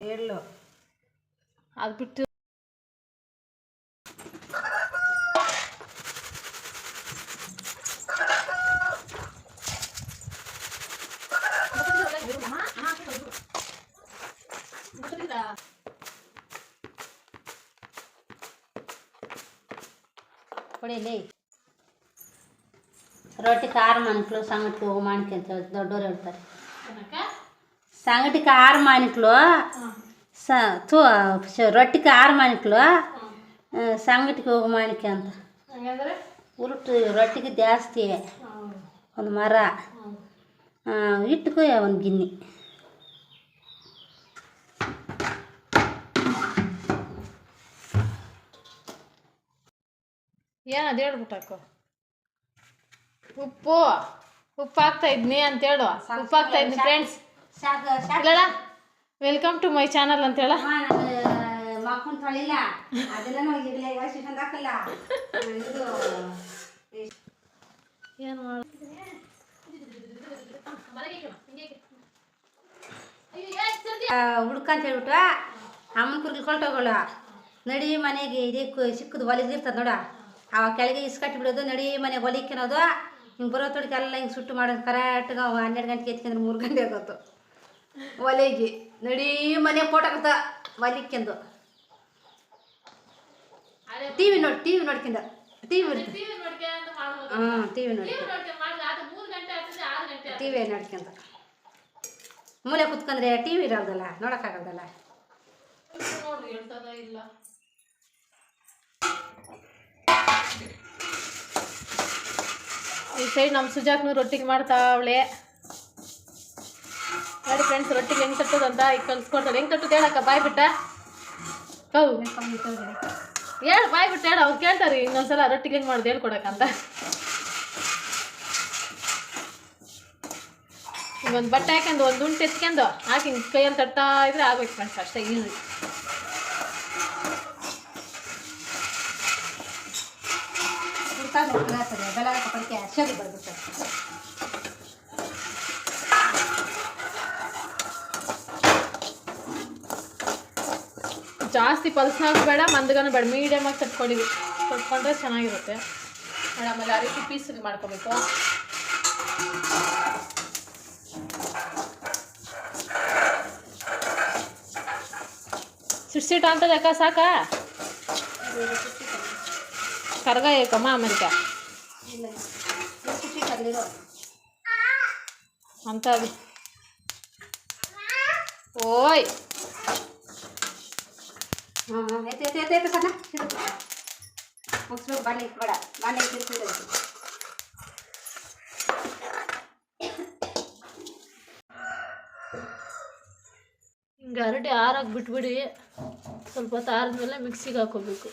ಎಳ್ಳು ಅದು ಬಿಟ್ಟು ಹೊಡಿಲಿ ರೊಟ್ಟಿ ಖಾರ ಮನ್ಕ್ಳು ಸಂಗಟಿಗೆ ಹೋಗಿ ಮಾಡ್ಕೆ ಅಂತ ಹೇಳಿ ದೊಡ್ಡವ್ರು ಹೇಳ್ತಾರೆ ಮಾನಿಕ್ಳು ಸ ತು ಶ- ರೊಟ್ಟಿಗೆ ಆರು ಮಾನಿಕ್ಳು ಸಂಗಟಿಗೆ ಹೋಗಿ ಮಾಣಿಕೆ ಅಂತ. ಉರುಟು ರೊಟ್ಟಿಗೆ ಜಾಸ್ತಿ ಒಂದು ಮರ. ಹಿಟ್ಟಿಗೂ ಒಂದು ಗಿನ್ನಿ. ಏನದು ಹೇಳ್ಬಿಟ್ಟಾಕು ಉಪ್ಪು ಉಪ್ಪು ಹಾಕ್ತಾ ಇದ್ನಿ ಅಂತ ಹೇಳು. ಉಪ್ಪು ಹಾಕ್ತಾ ಇದ್ನಿ ಫ್ರೆಂಡ್ಸ್ ಸಾಕು ಇಲ್ಲ ವೆಲ್ಕಮ್ ಟು ಮೈ ಚಾನಲ್ ಅಂತ ಹೇಳ ಮಾಡ್ಕೊಂಡು ತೊಳಿಲ್ಲ. ಅದೆಲ್ಲ ನಾವು ಇರಲಿ ಶಿಕ್ಷಣ ಹಾಕಲ್ಲ. ಏನು ಮಾಡ ಹುಡ್ಕಂತ ಹೇಳ್ಬಿಟ್ಟು ಅಮ್ಮನ ಕುರ್ಗಿ ಕೊಳ್ಟೋಗಳ ನಡಿ ಮನೆಗೆ ಇದಕ್ಕೆ ಸಿಕ್ಕದು ಹೊಲಿದಿರ್ತದೆ ನೋಡ. ಅವ ಕೆಳಗೆ ಇಸ್ಕಟ್ಟಿ ಬಿಡೋದು ನಡಿ ಮನೆಗೆ ಹೊಲಿಕ್ಕಿನೋದು ಹಿಂಗೆ ಬರೋ ತೊಡಕೆಲ್ಲ ಹಿಂಗೆ ಸುಟ್ಟು ಮಾಡೋದು ಕರೆಕ್ಟ್ಗೆ ಹನ್ನೆರಡು ಗಂಟೆಗೆ ಎತ್ಕೊಂಡ್ರೆ ಮೂರು ಗಂಟೆ ಆಗೋತು ಒಲೆಗೆ ನಡೀ ಮನೆ ಫೋಟೋಕತ್ತ ಒಲಿಕ್ಕೆಂದು. ಟಿ ವಿ ನೋಡಿ ಟಿವಿ ನೋಡ್ಕೊಂಡ ಟಿ ವಿ ಇರ್ತದೆ ಹ್ಞೂ ಟಿ ವಿ ನೋಡಿ ಟಿ ವಿ ನೋಡ್ಕೊಂತ ಮೂಲೆ ಕುತ್ಕೊಂಡ್ರೆ ಟಿವಿ ಇರೋದಲ್ಲ ನೋಡೋಕ್ಕಾಗಲ್ದಲ್ಲ ಈ ಸೈಡ್ ನಮ್ಮ ಸುಜಾಕ್ನು ರೊಟ್ಟಿಗೆ ಮಾಡ್ತಾವಳೆ. ನೋಡಿ ಫ್ರೆಂಡ್ಸ್ ರೊಟ್ಟಿಗೆ ಹೆಂಗೆ ಅಂತ ಈಗ ಕಲ್ಸ್ಕೊಡ್ತಾರೆ. ಹೆಂಗೆ ತಟ್ಟೋದು ಹೇಳಕ್ಕ ಬಾಯ್ ಬಿಟ್ಟ? ಕೌ ಹೇಳು? ಬಾಯ್ ಬಿಟ್ಟು ಹೇಳು, ಅವ್ರು ಕೇಳ್ತಾರೆ ಇನ್ನೊಂದ್ಸಲ ರೊಟ್ಟಿಗೆ ಹೆಂಗೆ ಮಾಡೋದು ಹೇಳ್ಕೊಡಕ್ಕಂತ ಒಂದು ಬಟ್ಟೆ ಹಾಕೊಂಡು, ಒಂದು ಉಂಟು ಎತ್ಕೊಂಡು, ಹಾಕಿ ಕೈಯಲ್ಲಿ ತಟ್ತಾ ಇದ್ರೆ ಆಗ್ಬೇಕು ಫ್ರೆಂಡ್ಸ್ ಅಷ್ಟೇ ಈಸಿ ಅಷ್ಟೇ ಬರ್ಬಿಡ್ತಾರೆ. ಜಾಸ್ತಿ ಪಲ್ಸ್ನಾಗ ಬೇಡ ಮಂದಗನೂ ಬೇಡ ಮೀಡಿಯಮಾಗಿ ತಟ್ಕೊಂಡಿವಿ ತಟ್ಕೊಂಡ್ರೆ. ಚೆನ್ನಾಗಿರುತ್ತೆ. ಆಮೇಲೆ ಆ ರೀತಿ ಪೀಸ್ ಮಾಡ್ಕೋಬೇಕು. ಸಿಟ್ ಸಿಟ್ ಸಾಕಾ? ಕರ್ಗ ಏಕಮ್ಮ ಕಲ್ಲಿರೋ ಅಂತ ಓಯ್! ಎತ್ತೆ ಎತ್ತು ಎತ್ತು ಎತ್ತು ಸಣ್ಣ ಮುಗಿಸ್ಬೇಕು ಬಾಣೆ ಬೇಡ ಬಾಣೆ ಇಟ್ಟಿರ್ತೀವಿ ಹಿಂಗೆ ಅರಟಿ ಆರಾಗಿ ಬಿಟ್ಬಿಡಿ. ಸ್ವಲ್ಪ ಹೊತ್ತು ಆರಿದ್ಮೇಲೆ ಮಿಕ್ಸಿಗೆ ಹಾಕೋಬೇಕು.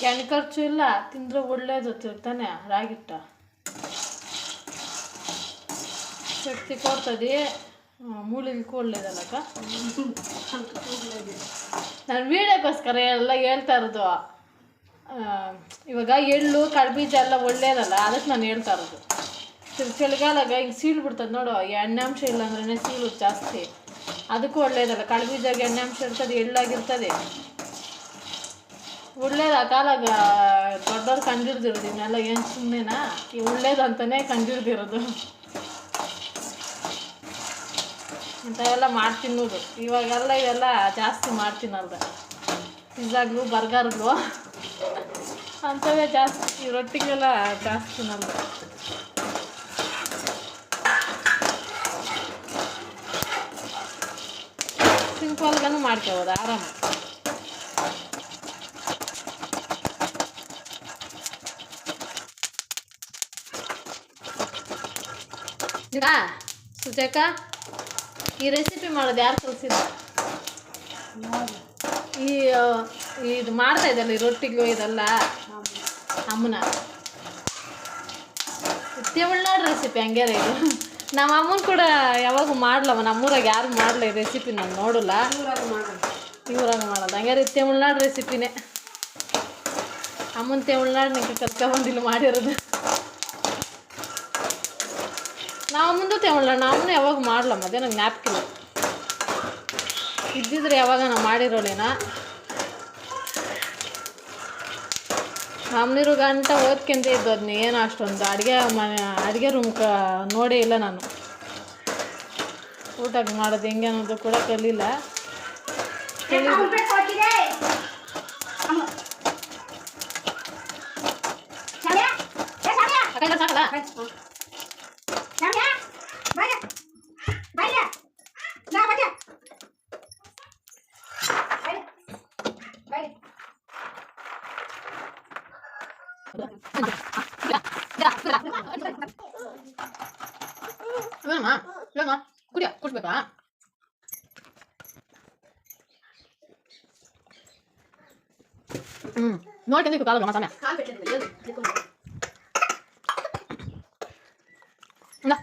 ಕೆಣ್ ಖರ್ಚು ಇಲ್ಲ, ತಿಂದರೆ ಒಳ್ಳೇದು ತಾನೆ, ರಾಗಿಟ್ಟ. ಶಕ್ತಿ ಕೊಡ್ತದೆ. ಮೂಳಿಗೂ ಒಳ್ಳೇದಲ್ಲಕ್ಕ ನಾನು ವೀಡಿಯೋಕ್ಕೋಸ್ಕರ ಎಲ್ಲ ಹೇಳ್ತಾ ಇರೋದು. ಇವಾಗ ಎಳ್ಳು, ಕಡ್ಬೀಜ ಎಲ್ಲ ಒಳ್ಳೇದಲ್ಲ, ಅದಕ್ಕೆ ನಾನು ಹೇಳ್ತಾ ಇರೋದು. ಚಳಿ- ಚಳಿಗಾಲಾಗ ಈಗ ಸೀಳು ಬಿಡ್ತದೆ ನೋಡು ಎಣ್ಣೆ ಅಂಶ ಇಲ್ಲ ಅಂದ್ರೆ ಸೀಳು ಜಾಸ್ತಿ. ಅದಕ್ಕೂ ಒಳ್ಳೇದಲ್ಲ, ಕಡ್ಬೀಜಾಗ ಎಣ್ಣೆ ಅಂಶ ಇರ್ತದೆ, ಎಳ್ಳಾಗಿರ್ತದೆ. ಒಳ್ಳೇದು ಆ ಕಾಲಾಗ ದೊಡ್ಡವ್ರು ಕಂಡಿಡ್ದಿರೋದು ಇನ್ನೆಲ್ಲ ಏನು ಸುಮ್ಮನೆನಾ ಈ ಒಳ್ಳೇದು ಅಂತಲೇ ಕಂಡಿಡ್ದಿರೋದು ಇಂಥವೆಲ್ಲ ಮಾಡಿ ತಿನ್ನೋದು. ಇವಾಗೆಲ್ಲ ಇವೆಲ್ಲ ಜಾಸ್ತಿ ಮಾಡ್ತೀನಲ್ದ ಪಿಜ್ಜಾಗ್ಲು ಬರ್ಗರ್ಗಳು ಅಂಥವೇ ಜಾಸ್ತಿ. ರೊಟ್ಟಿಗೆಲ್ಲ ಜಾಸ್ತಿ ತಿನ್ನಲ್ದ ಸಿಂಪಲ್ಗೂ ಮಾಡ್ಕೋಬೋದು, ಆರಾಮ. ಈಗ ಸುಜಾಕ ಈ ರೆಸಿಪಿ ಮಾಡೋದು ಯಾರು ಕಲಿಸಿದ್ರು ಈ ಇದು ಮಾಡ್ತಾ ಇದ್ದಲ್ಲ ಈ ರೊಟ್ಟಿಗೂ ಇದೆಲ್ಲ? ಅಮ್ಮನ. ತಿವಳ್ನಾಡು ರೆಸಿಪಿ ಹಂಗ್ಯಾರ ಇದು ನಮ್ಮ ಅಮ್ಮನ ಕೂಡ ಯಾವಾಗ ಮಾಡ್ಲವ ನಮ್ಮೂರಾಗ ಯಾರು ಮಾಡಲ್ಲ ಈ ರೆಸಿಪಿ ನಾನು ನೋಡಲ್ಲ. ಊರಾಗ ಮಾಡೋದು. ಹಂಗಾರೆ ತಮಿಳ್ನಾಡು ರೆಸಿಪಿನೇ ಅಮ್ಮನ ತಮಿಳ್ನಾಡು ನಿಮಗೆ ಕರ್ಕೊಂಬಂದಿಲ್ಲ ಮಾಡಿರೋದು. ನಾವು ಮುಂದೆ ತಗೊಳ್ಳ ನಾವು ಯಾವಾಗ ಮಾಡ್ಲಮ್ಮ ಅದೇ ನಂಗೆ ಜ್ಞಾಪಕಿಲ್ಲ ಇದ್ದಿದ್ರೆ ಯಾವಾಗ ನಾವು ಮಾಡಿರೋಲೇನ ನಮ್ಮನಿರು ಗಂಟ ಓದ್ಕೊಂಡೇ ಇದ್ದು ಅದನ್ನ ಏನು ಅಷ್ಟೊಂದು ಅಡುಗೆ ಮನೆ ಅಡುಗೆ ರೂಮ್ ಕ ನೋಡೇ ಇಲ್ಲ ನಾನು. ಊಟಕ್ಕೆ ಮಾಡೋದು ಹೆಂಗೆ ಅನ್ನೋದು ಕೂಡ ಕಲಿಲ್ಲ ಅವ್ನು ಏನಮ್ಮ ಏನಮ್ಮ ಕುಡಿಯ ಕುಡ್ಬೇಕಾ ಹ್ಞೂ ನೋಡ್ಕೊಂಡು ಕಾಲ ಗಮ ಸಮಯ ಇಲ್ಲ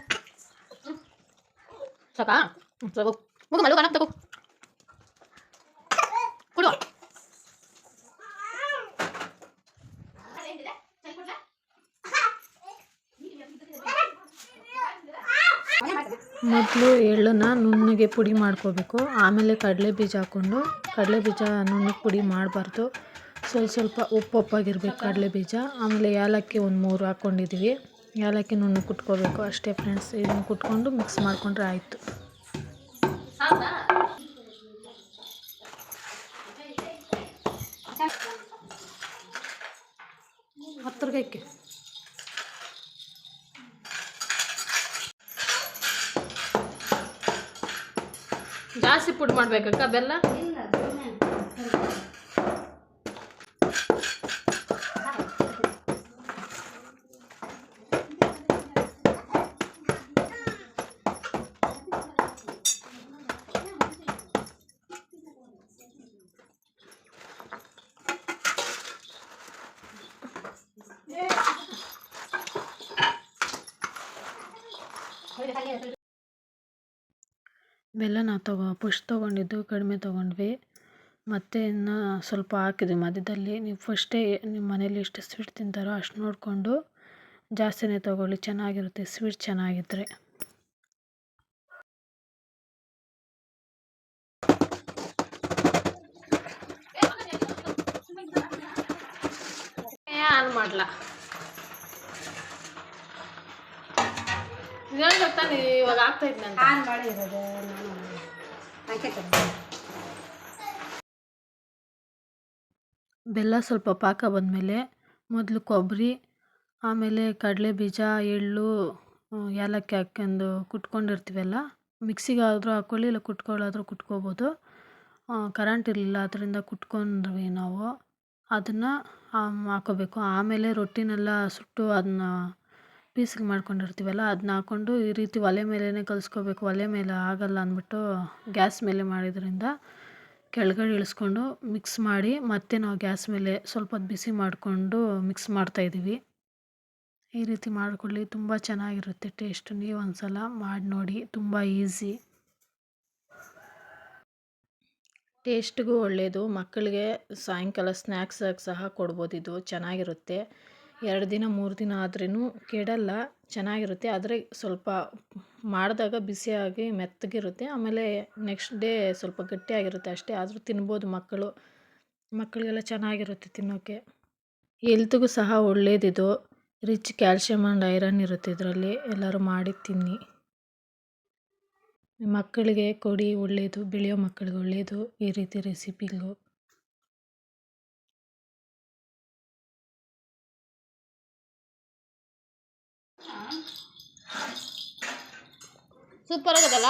ಸಾಕಾ ಹ್ಞೂ ಸಾಕು ಮುಗ ಮಲ್ಲು ಕಣ ತಗೋ ಕೊಡುವ ಮೊದಲು ಎಳ್ಳನ್ನು ನುಣ್ಣಗೆ ಪುಡಿ ಮಾಡ್ಕೋಬೇಕು. ಆಮೇಲೆ ಕಡಲೆ ಬೀಜ ಹಾಕ್ಕೊಂಡು, ಕಡಲೆ ಬೀಜ ನುಣ್ಣಗೆ ಪುಡಿ ಮಾಡಬಾರ್ದು. ಸ್ವಲ್ಪ ಸ್ವಲ್ಪ ಉಪ್ಪು ಉಪ್ಪಾಗಿರ್ಬೇಕು ಕಡಲೆ ಬೀಜ. ಆಮೇಲೆ ಏಲಕ್ಕಿ ಒಂದು ಮೂರು ಹಾಕ್ಕೊಂಡಿದ್ದೀವಿ ಏಲಕ್ಕಿ ನುಣ್ಣಗೆ ಕುಟ್ಕೋಬೇಕು. ಅಷ್ಟೇ ಫ್ರೆಂಡ್ಸ್, ಇದನ್ನು ಕುಟ್ಕೊಂಡು ಮಿಕ್ಸ್ ಮಾಡಿಕೊಂಡ್ರೆ ಆಯಿತು. ಹತ್ತರಗೈಕೆ ಜಾಸ್ತಿ ಪುಡಿ ಮಾಡ್ಬೇಕಕ್ಕ ಬೆಲ್ಲ ಇಲ್ಲ, ಸುಮ್ನೆ. ಬೆಲ್ಲ ನಾವು ತಗೋ ಫಸ್ಟ್ ತೊಗೊಂಡಿದ್ದು ಕಡಿಮೆ ತೊಗೊಂಡ್ವಿ. ಮತ್ತು ಇನ್ನು ಸ್ವಲ್ಪ ಹಾಕಿದ್ವಿ. ಮಧ್ಯದಲ್ಲಿ ನೀವು ಫಸ್ಟೇ ನಿಮ್ಮ ಮನೇಲಿ ಎಷ್ಟು ಸ್ವೀಟ್ ತಿಂತಾರೋ ಅಷ್ಟು ನೋಡಿಕೊಂಡು ಜಾಸ್ತಿನೇ ತೊಗೊಳ್ಳಿ. ಚೆನ್ನಾಗಿರುತ್ತೆ. ಸ್ವೀಟ್ ಚೆನ್ನಾಗಿದ್ದರೆ ಆನ್ ಮಾಡ್ಲಾ? ಇದೇನು ಇವಾಗ ಆಗ್ತಾ ಆನ್ ನಾನು. ಬೆಲ್ಲ ಸ್ವಲ್ಪ ಪಾಕ ಬಂದಮೇಲೆ ಮೊದಲು ಕೊಬ್ಬರಿ ಆಮೇಲೆ ಕಡಲೆ ಬೀಜ ಎಳ್ಳು ಏಲಕ್ಕಿ ಹಾಕ್ಕೊಂಡು ಕುಟ್ಕೊಂಡಿರ್ತೀವಲ್ಲ ಮಿಕ್ಸಿಗೆ ಆದರೂ ಹಾಕ್ಕೊಳ್ಳಿ ಇಲ್ಲ ಕುಟ್ಕೊಳ್ಳಾದರೂ ಕುಟ್ಕೋಬೋದು. ಕರೆಂಟ್ ಇರಲಿಲ್ಲ ಅದರಿಂದ ಕುಟ್ಕೊಂಡ್ವಿ ನಾವು. ಅದನ್ನು ಹಾಕೋಬೇಕು. ಆಮೇಲೆ ರೊಟ್ಟಿನೆಲ್ಲ ಸುಟ್ಟು ಅದನ್ನ ಪೀಸ್ಗೆ ಮಾಡ್ಕೊಂಡಿರ್ತೀವಲ್ಲ ಅದನ್ನ ಹಾಕ್ಕೊಂಡು ಈ ರೀತಿ ಒಲೆ ಮೇಲೇ ಕಲಿಸ್ಕೋಬೇಕು. ಒಲೆ ಮೇಲೆ ಆಗಲ್ಲ ಅಂದ್ಬಿಟ್ಟು ಗ್ಯಾಸ್ ಮೇಲೆ ಮಾಡಿದ್ರಿಂದ ಕೆಳಗಡೆ ಇಳಿಸ್ಕೊಂಡು ಮಿಕ್ಸ್ ಮಾಡಿ ಮತ್ತೆ ನಾವು ಗ್ಯಾಸ್ ಮೇಲೆ ಸ್ವಲ್ಪ ಬಿಸಿ ಮಾಡಿಕೊಂಡು ಮಿಕ್ಸ್ ಮಾಡ್ತಾಯಿದ್ದೀವಿ ಈ ರೀತಿ ಮಾಡಿಕೊಳ್ಳಿ, ತುಂಬ ಚೆನ್ನಾಗಿರುತ್ತೆ ಟೇಸ್ಟ್. ನೀವು ಒಂದ್ಸಲ ಮಾಡಿ ನೋಡಿ, ತುಂಬ ಈಸಿ. ಟೇಸ್ಟ್ಗೂ ಒಳ್ಳೆಯದು ಮಕ್ಕಳಿಗೆ ಸಾಯಂಕಾಲ ಸ್ನ್ಯಾಕ್ಸಾಗಿ ಸಹ ಕೊಡ್ಬೋದು, ಇದು ಚೆನ್ನಾಗಿರುತ್ತೆ. ಎರಡು ದಿನ, ಮೂರು ದಿನ ಆದ್ರೂ ಕೆಡಲ್ಲ, ಚೆನ್ನಾಗಿರುತ್ತೆ. ಆದರೆ ಸ್ವಲ್ಪ ಮಾಡಿದಾಗ ಬಿಸಿಯಾಗಿ ಮೆತ್ತಗಿರುತ್ತೆ. ಆಮೇಲೆ ನೆಕ್ಸ್ಟ್ ಡೇ ಸ್ವಲ್ಪ ಗಟ್ಟಿಯಾಗಿರುತ್ತೆ ಅಷ್ಟೇ. ಆದರೂ ತಿನ್ಬೋದು ಮಕ್ಕಳು. ಮಕ್ಕಳಿಗೆಲ್ಲ ಚೆನ್ನಾಗಿರುತ್ತೆ ತಿನ್ನೋಕ್ಕೆ ಎಲ್ತ್ಗೂ ಸಹ ಒಳ್ಳೇದಿದು. ರಿಚ್ ಕ್ಯಾಲ್ಶಿಯಮ್ ಆ್ಯಂಡ್ ಐರನ್ ಇರುತ್ತೆ ಇದರಲ್ಲಿ. ಎಲ್ಲರೂ ಮಾಡಿ ತಿನ್ನಿ. ಮಕ್ಕಳಿಗೆ ಕೊಡಿ ಒಳ್ಳೆಯದು ಬೆಳೆಯೋ ಮಕ್ಕಳಿಗೆ ಒಳ್ಳೆಯದು ಈ ರೀತಿ ರೆಸಿಪಿಗಳು ಸೂಪರ್ ಆಗದಲ್ಲ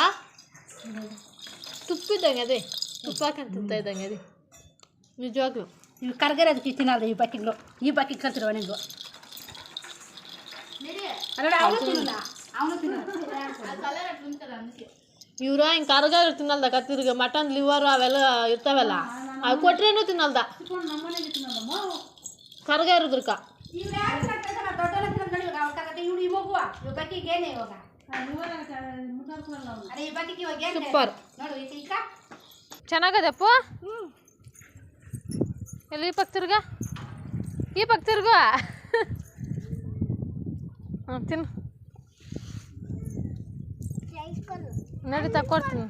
ತುಪ್ಪಿದ್ದಂಗೆ ಅದೇ ತುಪ್ಪ ಹಾಕಂತ ತಿಂತಾ ಇದ್ದಂಗೆ ಅದೇ ನಿಜವಾಗ್ಲೂ ಇವು ಕರ್ಗರೆ ಅದಕ್ಕೆ ತಿನ್ನಲ್ಲ ಈ ಬಕೆಟ್ಗಳು ಈ ಬಕೆಟ್ ಕಲ್ತಿರುವ ನಿಂಗು ಅಲ್ಲ ಅವನು ತಿನ್ನಲ್ಲ ಅವನು ತಿನ್ನಲ್ಲ ಇವ್ರು ಹಿಂಗೆ ಕರ್ಗಾರ ತಿನ್ನಲ್ದ ಕತ್ತಿರ್ಗ ಮಟನ್ ಲಿವರ್ ಅವೆಲ್ಲ ಇರ್ತಾವಲ್ಲ ಅವು ಕೊಟ್ರೇನು ತಿನ್ನಲ್ದ ಕರ್ಗ ಇರೋದ್ರಕ ಏನೇ ಇವಾಗ? ಅದೇ ಇವಾಗ ಏನ್ ಸೂಪರ್. ನೋಡು ಈ ಚಿಕ್ಕ ಚೆನ್ನಾಗದಪ್ಪ ಎಲ್ಲಿ ಈ ಪಕ್ಕ ತಿರ್ಗ? ಈ ಪಕ್ಕ ತಿರ್ಗ? ಹಾಂ ತಿನ್ನು. ನಡಿ ತಕೊಡ್ತೀನಿ